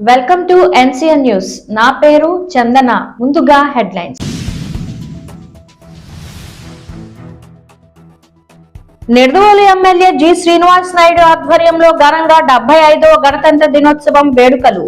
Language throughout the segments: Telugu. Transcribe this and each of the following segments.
Welcome to NCN news. నా పేరు చందన. ముందుగా హెడ్లైన్స్. నిర్దోలు ఎమ్మెల్యే జి శ్రీనివాస్ నాయుడు ఆధ్వర్యంలో ఘనంగా డెబ్బై ఐదవ గణతంత్ర దినోత్సవం వేడుకలు.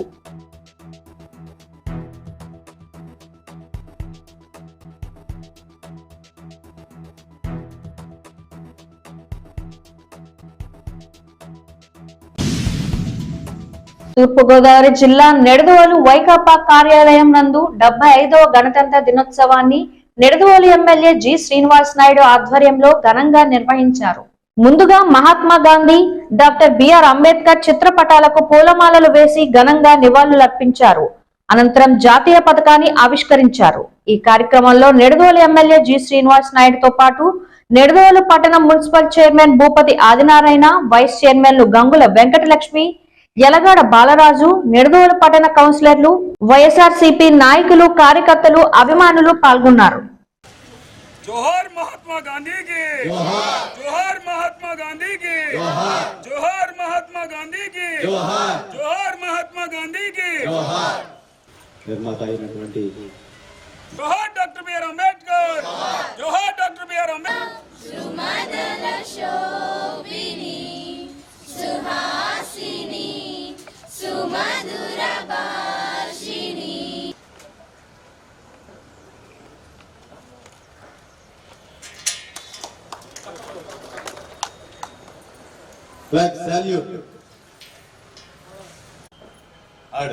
తూర్పుగోదావరి జిల్లా నెడదవోలు వైకాపా కార్యాలయం నందు డెబ్బై ఐదవ గణతంత్ర దినోత్సవాన్ని నెడదవోలు ఎమ్మెల్యే జి శ్రీనివాస్ నాయుడు ఆధ్వర్యంలో ఘనంగా నిర్వహించారు. ముందుగా మహాత్మా గాంధీ డాక్టర్ బిఆర్ అంబేద్కర్ చిత్రపటాలకు పూలమాలలు వేసి ఘనంగా నివాళులర్పించారు. అనంతరం జాతీయ పథకాన్ని ఆవిష్కరించారు. ఈ కార్యక్రమంలో నెడదోలు ఎమ్మెల్యే జి శ్రీనివాస్ నాయుడుతో పాటు నెడదోలు పట్టణం municipal chairman Bhupathi Adinarayana vice చైర్మన్లు గంగుల వెంకటలక్ష్మి ఎలగాడ బాలరాజు నిడదోలు పట్టణ కౌన్సిలర్లు వైఎస్ఆర్సీపీ నాయకులు కార్యకర్తలు అభిమానులు పాల్గొన్నారు. జోహార్ మహాత్మా మహాత్మా మహాత్మా మహాత్మా డాక్టర్ బిఆర్ అంబేద్కర్! జోహర్ doctor BR Ambedkar! Flag salute ఆడ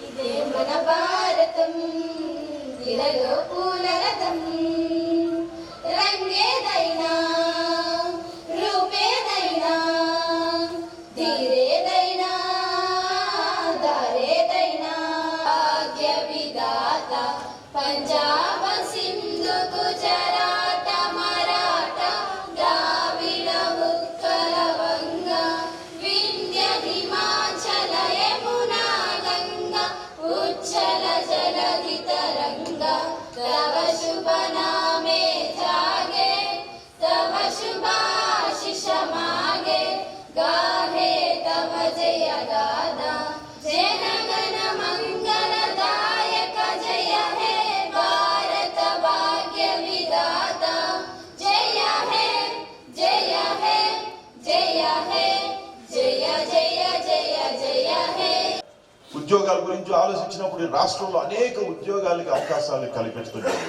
ఇదే మన భారతం ఇలలో పూల पञ्जाब सिन्धु गुजराट मराठ दाविरमुक्तवङ्गमाचलय मुना गङ्गल चलदि तरङ्ग గురించి ఆలోచించినప్పుడు ఈ రాష్ట్రంలో అనేక ఉద్యోగాలకి అవకాశాలు కల్పిస్తున్నాయి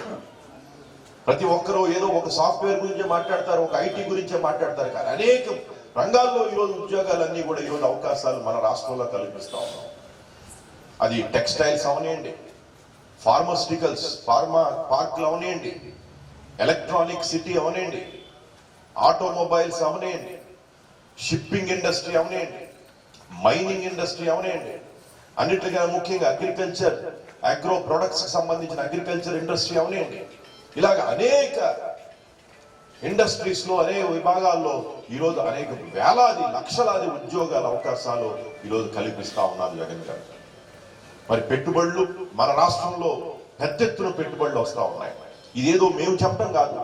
ప్రతి ఒక్కరూ ఏదో ఒక సాఫ్ట్వేర్ గురించే మాట్లాడతారు ఒక ఐటీ గురించే మాట్లాడతారు కానీ అనేక రంగాల్లో ఈరోజు ఉద్యోగాలన్నీ కూడా ఈరోజు అవకాశాలు మన రాష్ట్రంలో కల్పిస్తా ఉన్నాం. అది టెక్స్టైల్స్ అవనివ్వండి ఫార్మాస్యూటికల్స్ ఫార్మా పార్క్లు అవనివ్వండి ఎలక్ట్రానిక్ సిటీ అవనివ్వండి ఆటోమొబైల్స్ అవనివ్వండి షిప్పింగ్ ఇండస్ట్రీ అవనివ్వండి మైనింగ్ ఇండస్ట్రీ అవనివ్వండి అన్నిటికన్నా ముఖ్యంగా అగ్రికల్చర్ అగ్రో ప్రొడక్ట్స్కి సంబంధించిన అగ్రికల్చర్ ఇండస్ట్రీ అవనివ్వండి ఇలాగ అనేక ఇండస్ట్రీస్లో అనేక విభాగాల్లో ఈరోజు అనేక వేలాది లక్షలాది ఉద్యోగాల అవకాశాలు ఈరోజు కల్పిస్తా ఉన్నారు జగన్ గారు. మరి పెట్టుబడులు మన రాష్ట్రంలో పెద్ద ఎత్తున పెట్టుబడులు వస్తూ ఉన్నాయి. ఇదేదో మేము చెప్పడం కాదు.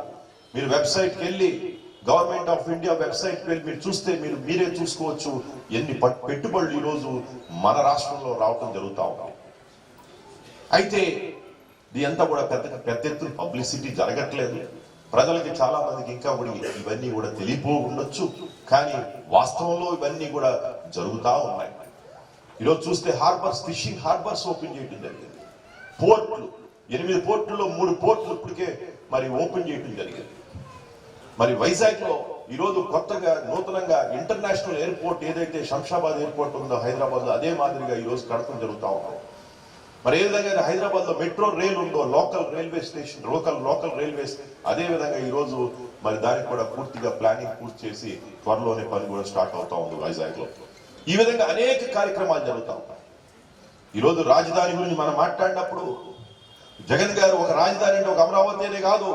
మీరు వెబ్సైట్కి వెళ్ళి గవర్నమెంట్ ఆఫ్ ఇండియా వెబ్సైట్ వెళ్ళి మీరు చూస్తే మీరు మీరే చూసుకోవచ్చు ఎన్ని పెట్టుబడులు ఈరోజు మన రాష్ట్రంలో రావటం జరుగుతూ ఉంది. అయితే ఇది అంతా కూడా పెద్ద పెద్ద ఎత్తున పబ్లిసిటీ జరగట్లేదు. ప్రజలకి చాలా మందికి ఇంకా కూడా ఇవన్నీ కూడా తెలియపో ఉండొచ్చు కానీ వాస్తవంలో ఇవన్నీ కూడా జరుగుతా ఉన్నాయి. ఈరోజు చూస్తే హార్బర్స్ ఫిషింగ్ హార్బర్స్ ఓపెన్ చేయడం జరిగింది. పోర్ట్లు ఎనిమిది పోర్టుల్లో మూడు పోర్ట్లు ఇప్పటికే మరి ఓపెన్ చేయడం జరిగింది. మరి వైజాగ్లో ఈరోజు కొత్తగా నూతనంగా ఇంటర్నేషనల్ ఎయిర్పోర్ట్ ఏదైతే శంషాబాద్ ఎయిర్పోర్ట్ ఉందో హైదరాబాద్లో అదే మాదిరిగా ఈ రోజు కడతం జరుగుతా ఉంది. మరి ఏ విధంగా హైదరాబాద్లో మెట్రో రైల్ ఉందో local railway station local local railways అదే విధంగా ఈ రోజు మరి దానికి కూడా పూర్తిగా ప్లానింగ్ పూర్తి చేసి త్వరలోనే పని కూడా స్టార్ట్ అవుతా ఉంది వైజాగ్లో ఈ విధంగా అనేక కార్యక్రమాలు జరుగుతా ఉంటాయి ఈరోజు రాజధాని గురించి మనం మాట్లాడినప్పుడు జగన్ గారు ఒక రాజధాని అంటే ఒక అమరావతి అనే కాదు.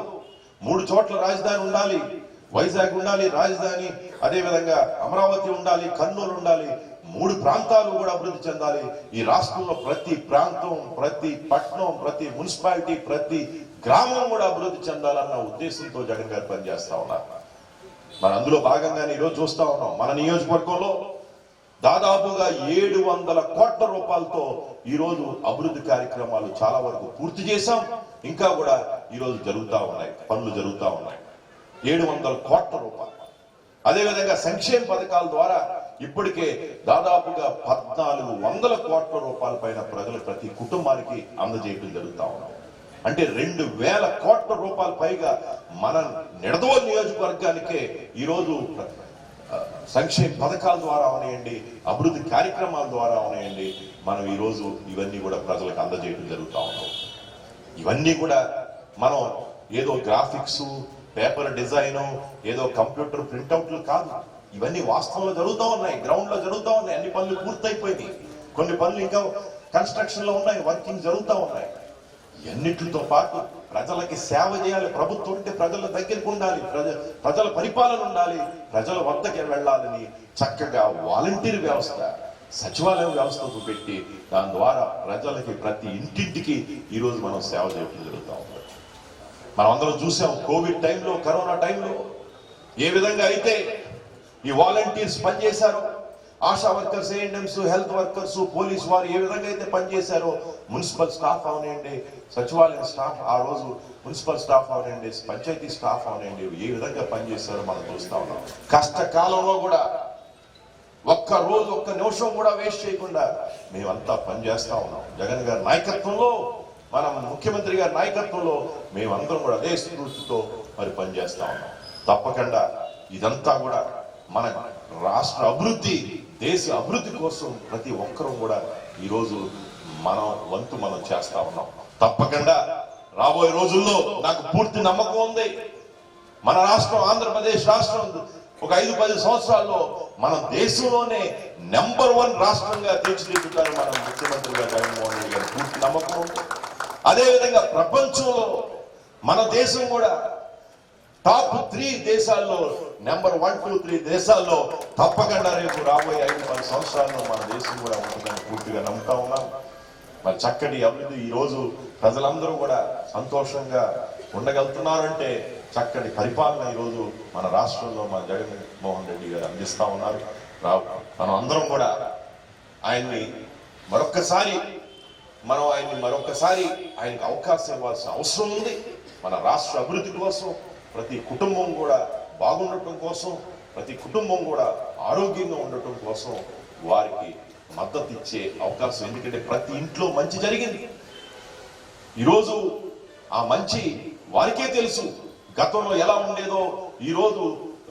మూడు చోట్ల రాజధాని ఉండాలి. వైజాగ్ ఉండాలి రాజధాని అదేవిధంగా అమరావతి ఉండాలి కర్నూలు ఉండాలి మూడు ప్రాంతాలు కూడా అభివృద్ధి చెందాలి. ఈ రాష్ట్రంలో ప్రతి ప్రాంతం ప్రతి పట్టణం ప్రతి మున్సిపాలిటీ ప్రతి గ్రామం కూడా అభివృద్ధి చెందాలన్న ఉద్దేశంతో జగన్ గారు పనిచేస్తా ఉన్నారు. మరి అందులో భాగంగానే ఈరోజు చూస్తా ఉన్నాం. మన నియోజకవర్గంలో దాదాపుగా ఏడు వందల కోట్ల రూపాయలతో ఈరోజు అభివృద్ధి కార్యక్రమాలు చాలా వరకు పూర్తి చేశాం. ఇంకా కూడా ఈరోజు జరుగుతూ ఉన్నాయి పనులు జరుగుతూ ఉన్నాయి. ఏడు వందల కోట్ల రూపాయలు. అదేవిధంగా సంక్షేమ పథకాల ద్వారా ఇప్పటికే దాదాపుగా పద్నాలుగు వందల కోట్ల రూపాయల పైన ప్రజలు ప్రతి కుటుంబానికి అందజేయడం జరుగుతూ ఉన్నాయి అంటే రెండు వేల కోట్ల రూపాయల పైగా మన నిడదో నియోజకవర్గానికే ఈరోజు సంక్షేమ పథకాల ద్వారా అవనేయండి అభివృద్ధి కార్యక్రమాల ద్వారా అవనేయండి మనం ఈరోజు ఇవన్నీ కూడా ప్రజలకు అందజేయడం జరుగుతూ ఉన్నాం. ఇవన్నీ కూడా మనం ఏదో గ్రాఫిక్స్ పేపర్ డిజైన్ ఏదో కంప్యూటర్ ప్రింట్అవుట్లు కాదు. ఇవన్నీ వాస్తవంలో జరుగుతూ ఉన్నాయి గ్రౌండ్లో జరుగుతూ ఉన్నాయి అన్ని పనులు పూర్తయిపోయినాయి. కొన్ని పనులు ఇంకా కన్స్ట్రక్షన్లో ఉన్నాయి వర్కింగ్ జరుగుతూ ఉన్నాయి. ఎన్నిటితో పాటు ప్రజలకి సేవ చేయాలి ప్రభుత్వం ఉంటే ప్రజల దగ్గరికి ఉండాలి ప్రజ ప్రజల పరిపాలన ఉండాలి ప్రజల వద్దకి వెళ్ళాలని చక్కగా వాలంటీర్ వ్యవస్థ సచివాలయం వ్యవస్థకు పెట్టి దాని ద్వారా ప్రజలకి ప్రతి ఇంటింటికి ఈరోజు మనం సేవ చేయడం జరుగుతూ ఉంది. మనం అందరం చూసాం కోవిడ్ టైంలో కరోనా టైంలో ఏ విధంగా అయితే ఈ volunteers పనిచేశారో Asha workers ANMs health workers police వారు ఏ విధంగా అయితే పనిచేశారో మున్సిపల్ స్టాఫ్ అవనండి సచివాలయం స్టాఫ్ ఆ రోజు మున్సిపల్ స్టాఫ్ అవనండి పంచాయతీ స్టాఫ్ అవనండి ఏ విధంగా పనిచేశారో మనం చూస్తా ఉన్నాం. కష్టకాలంలో కూడా ఒక్క రోజు ఒక్క నిమిషం కూడా వేస్ట్ చేయకుండా మేమంతా పనిచేస్తా ఉన్నాం. జగన్ గారి నాయకత్వంలో మన ముఖ్యమంత్రి గారి నాయకత్వంలో మేమందరం కూడా అదే స్ఫూర్తితో మరి పనిచేస్తా ఉన్నాం. తప్పకుండా ఇదంతా కూడా మన రాష్ట్ర అభివృద్ధి దేశ అభివృద్ధి కోసం ప్రతి ఒక్కరూ కూడా ఈరోజు మనం వంతు మనం చేస్తా ఉన్నాం. తప్పకుండా రాబోయే రోజుల్లో నాకు పూర్తి నమ్మకం ఉంది. మన రాష్ట్రం ఆంధ్రప్రదేశ్ రాష్ట్రం ఒక ఐదు పది సంవత్సరాల్లో మన దేశంలోనే నెంబర్ వన్ రాష్ట్రంగా తీర్చిదిద్దుతారు మన ముఖ్యమంత్రిగా జగన్మోహన్ రెడ్డి గారు పూర్తి నమ్మకం ఉంది. అదేవిధంగా ప్రపంచంలో మన దేశం కూడా టాప్ త్రీ దేశాల్లో నెంబర్ వన్ టూ త్రీ దేశాల్లో తప్పకుండా రేపు రాబోయే ఐదు పది సంవత్సరాల్లో మన దేశం కూడా ఉంటుందని పూర్తిగా నమ్ముతా ఉన్నాం మరి చక్కటి అభివృద్ధి ఈరోజు రోజు ప్రజలందరూ కూడా సంతోషంగా ఉండగలుగుతున్నారంటే చక్కటి పరిపాలన ఈ రోజు మన రాష్ట్రంలో మన జగన్మోహన్ రెడ్డి గారు అందిస్తూ ఉన్నారు. రావు మనం అందరం కూడా ఆయన్ని మరొక్కసారి మనం ఆయన్ని మరొకసారి ఆయనకు అవకాశం ఇవ్వాల్సిన అవసరం ఉంది. మన రాష్ట్ర అభివృద్ధి కోసం ప్రతి కుటుంబం కూడా బాగుండటం కోసం ప్రతి కుటుంబం కూడా ఆరోగ్యంగా ఉండటం కోసం వారికి మద్దతు ఇచ్చే అవకాశం. ఎందుకంటే ప్రతి ఇంట్లో మంచి జరిగింది. ఈరోజు ఆ మంచి వారికే తెలుసు. గతంలో ఎలా ఉండేదో ఈరోజు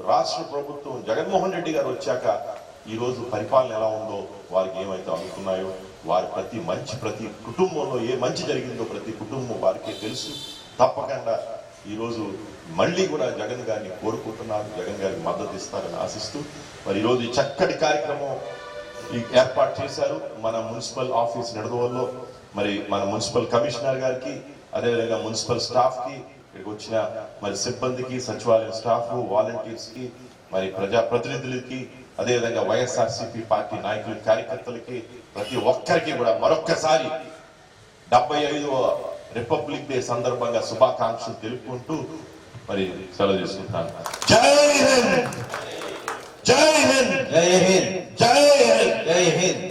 రాష్ట్ర ప్రభుత్వం జగన్మోహన్ రెడ్డి గారు వచ్చాక ఈరోజు పరిపాలన ఎలా ఉందో వారికి ఏమైతే అందుకున్నాయో వారి ప్రతి మంచి ప్రతి కుటుంబంలో ఏ మంచి జరిగిందో ప్రతి కుటుంబం వారికే తెలుసు. తప్పకుండా ఈరోజు మళ్ళీ కూడా జగన్ గారిని కోరుకుంటున్నారు జగన్ గారికి మద్దతు ఇస్తారని ఆశిస్తూ మరి ఈ రోజు ఈ చక్కటి కార్యక్రమం ఈ ఏర్పాటు చేశారు. మన మున్సిపల్ ఆఫీస్ నడదవల్లో మరి మన మున్సిపల్ కమిషనర్ గారికి అదేవిధంగా మున్సిపల్ స్టాఫ్కి ఇక్కడికి వచ్చిన మరి సిబ్బందికి సచివాలయం స్టాఫ్ వాలంటీర్స్కి మరి ప్రజా ప్రతినిధులకి అదేవిధంగా వైఎస్ఆర్సీపీ పార్టీ నాయకుల కార్యకర్తలకి ప్రతి ఒక్కరికి కూడా మరొక్కసారి డెబ్బై ఐదవ రిపబ్లిక్ డే సందర్భంగా శుభాకాంక్షలు తెలుపుకుంటూ మరి సెలవు చేసుకుంటాను. జై హింద్! జై హింద్! జై హింద్! జై హింద్! జై హింద్!